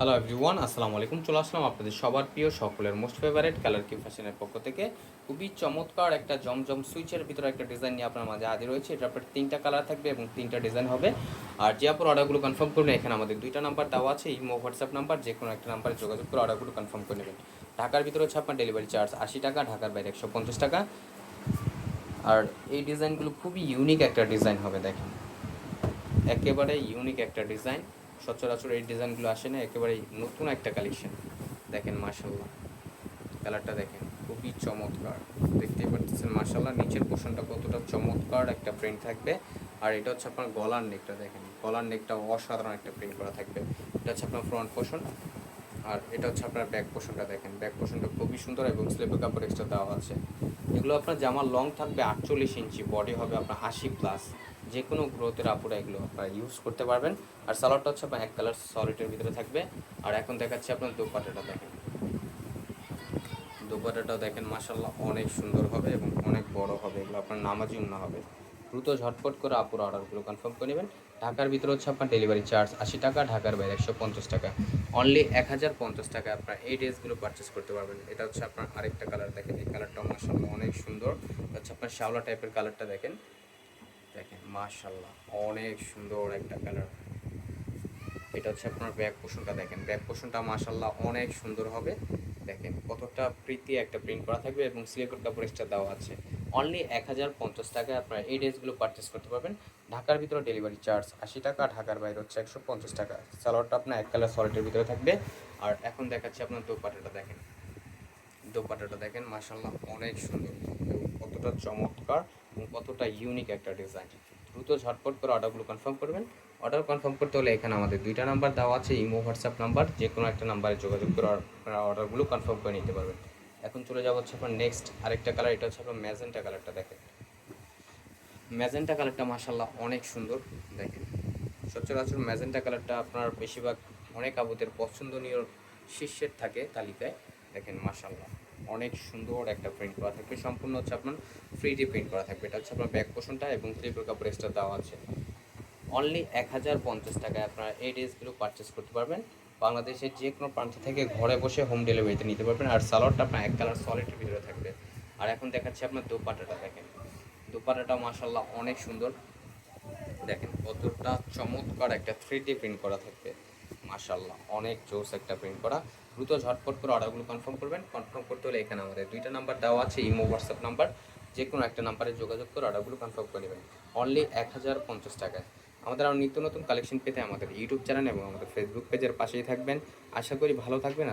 Hello everyone আসসালামু আলাইকুম। চলে আসলাম আপনাদের সবার প্রিয় সকলের মোস্ট ফেভারিট কালার কি ফ্যাশনের পক্ষ থেকে। খুবই চমৎকার একটা জমজম সুইচের ভিতরে একটা ডিজাইন নিয়ে আপনার মাঝে হাজির রয়েছে এটা আপনার তিনটা কালার থাকবে এবং তিনটা ডিজাইন হবে। আর যে আপনার অর্ডারগুলো কনফার্ম করবেন এখানে আমাদের দুইটা নাম্বার দেওয়া আছে। ইমো হোয়াটসঅ্যাপ নাম্বার যে কোনো একটা নাম্বারে যোগাযোগ করে অর্ডারগুলো কনফার্ম করে নেবেন। ঢাকার ভিতরে হচ্ছে আপনার ডেলিভারি চার্জ আশি টাকা, ঢাকার বাইরে একশো পঞ্চাশ টাকা। আর এই ডিজাইনগুলো খুবই ইউনিক একটা ডিজাইন হবে, দেখেন। একেবারে ইউনিক একটা ডিজাইন সচরাচর এই ডিজাইনগুলো আসে না একেবারে নতুন একটা কালেকশন। দেখেন মার্শাল্লাহ কালারটা দেখেন, খুবই চমৎকার। দেখতেই পাচ্ছেন মার্শাল্লাহ নিচের পোর্শনটা কতটা চমৎকার একটা প্রিন্ট থাকবে। আর এটা হচ্ছে আপনার গলার নেকটা দেখেন, গলার নেকটা অসাধারণ একটা প্রিন্ট করা থাকবে। এটা হচ্ছে আপনার ফ্রন্ট পোর্শন আর এটা হচ্ছে আপনার ব্যাক পোর্শনটা দেখেন। ব্যাক পোর্শনটা খুবই সুন্দর এবং স্লিপের কাপড় এক্সট্রা দেওয়া আছে। এগুলো আপনার জামা লং থাকবে আটচল্লিশ ইঞ্চি বডি হবে আপনার আশি প্লাস যে কোনো গ্রোথের আপুরা এগুলো আপনারা ইউজ করতে পারবেন। আর সালোয়ারটা হচ্ছে আপনার এক কালার সলিডের ভিতরে থাকবে। আর এখন দেখাচ্ছি আপনার দোপাটাটা দেখেন। দোপাটাটাও দেখেন মাসাল্লাহ অনেক সুন্দর হবে এবং অনেক বড় হবে। এগুলো আপনার নামাজি উন্না হবে। দ্রুত ঝটপট করে আপুর অর্ডারগুলো কনফার্ম করে নেবেন। ঢাকার ভিতরে হচ্ছে আপনার ডেলিভারি চার্জ আশি টাকা, ঢাকার বাইরে একশো পঞ্চাশ টাকা। অনলি এক হাজার পঞ্চাশ টাকা আপনার এই ড্রেসগুলো পারচেস করতে পারবেন। এটা হচ্ছে আপনার আরেকটা কালার দেখেন। এই কালারটাও মাসাল্লাহ অনেক সুন্দর। হচ্ছে আপনার শ্যাওলা টাইপের কালারটা দেখেন। দেখেন মাশাল্লাহ অনেক সুন্দর একটা কালার এটা হচ্ছে আপনার ব্যাক পোষণটা, দেখেন। ব্যাক পোষণটা মাশাল্লাহ অনেক সুন্দর হবে। দেখেন, কতটা প্রীতি একটা প্রিন্ট করা থাকবে এবং স্লিপের কাপড় এক্সট্রা দেওয়া আছে। অনলি এক হাজার পঞ্চাশ টাকায় আপনারা এই ড্রেসগুলো পারচেস করতে পারবেন। ঢাকার ভিতরে ডেলিভারি চার্জ আশি টাকা, ঢাকার বাইরে হচ্ছে একশো পঞ্চাশ টাকা। সালোয়ারটা আপনার এক কালার সলিডের ভিতরে থাকবে। আর এখন দেখাচ্ছি আপনার দোপাটাটা দেখেন। দোপাটাটা দেখেন মাশাল্লাহ অনেক সুন্দর। কতটা চমৎকার কতটা ইউনিক একটা ডিজাইন দ্রুত ঝটপট করে অর্ডারগুলো কনফার্ম করবেন। অর্ডার কনফার্ম করতে হলে এখানে আমাদের দুইটা নাম্বার দেওয়া আছে, ইমো হোয়াটসঅ্যাপ নাম্বার যে কোনো একটা নাম্বারে যোগাযোগ করে আপনারা অর্ডারগুলো কনফার্ম করে নিতে পারবেন। এখন চলে যাব হচ্ছে আপনার নেক্সট আরেকটা কালার এটা হচ্ছে আপনার ম্যাজেন্টা কালারটা দেখেন। ম্যাজেন্টা কালারটা মাশাল্লাহ অনেক সুন্দর, দেখেন। সচরাচর ম্যাজেন্টা কালারটা আপনার বেশিরভাগ অনেক আবুদের পছন্দনীয় শীর্ষের থাকে তালিকায়, দেখেন মাশাল্লাহ অনেক সুন্দর একটা প্রিন্ট করা থাকবে। সম্পূর্ণ হচ্ছে আপনার ফ্রি ডি প্রিন্ট করা থাকবে। এটা হচ্ছে আপনার ব্যাক পোষণটা এবং স্লিপের কাপড় এক্সট্রা দেওয়া আছে। অনলি এক হাজার পঞ্চাশ টাকায় আপনারা এই ড্রেসগুলো পারচেস করতে পারবেন। বাংলাদেশের যে কোনো প্রান্ত থেকে ঘরে বসে হোম ডেলিভারিতে নিতে পারবেন। আর সালোয়ারটা আপনার এক কালার সলিডের ভিতরে থাকবে। আর এখন দেখাচ্ছি আপনার দোপাটাটা, দেখেন। দোপাটাটা মাসাল্লাহ অনেক সুন্দর। দেখেন কতটা চমৎকার একটা থ্রি প্রিন্ট করা থাকবে। মাশাল্লাহ অনেক জোস একটা প্রিন্ট করা। দ্রুত ঝটপট করে অর্ডারগুলো কনফার্ম করবেন। কনফার্ম করতে হলে এখানে আমাদের দুইটা নাম্বার দেওয়া আছে, ইমো হোয়াটসঅ্যাপ নাম্বার যে কোনো একটা নাম্বারে যোগাযোগ করে অর্ডারগুলো কনফার্ম করে নেবেন। অনলি এক হাজার পঞ্চাশ টাকায়। আমাদের আরও নিত্য নতুন কালেকশন পেতে আমাদের ইউটিউব চ্যানেল এবং আমাদের ফেসবুক পেজের পাশেই থাকবেন। আশা করি ভালো থাকবেন।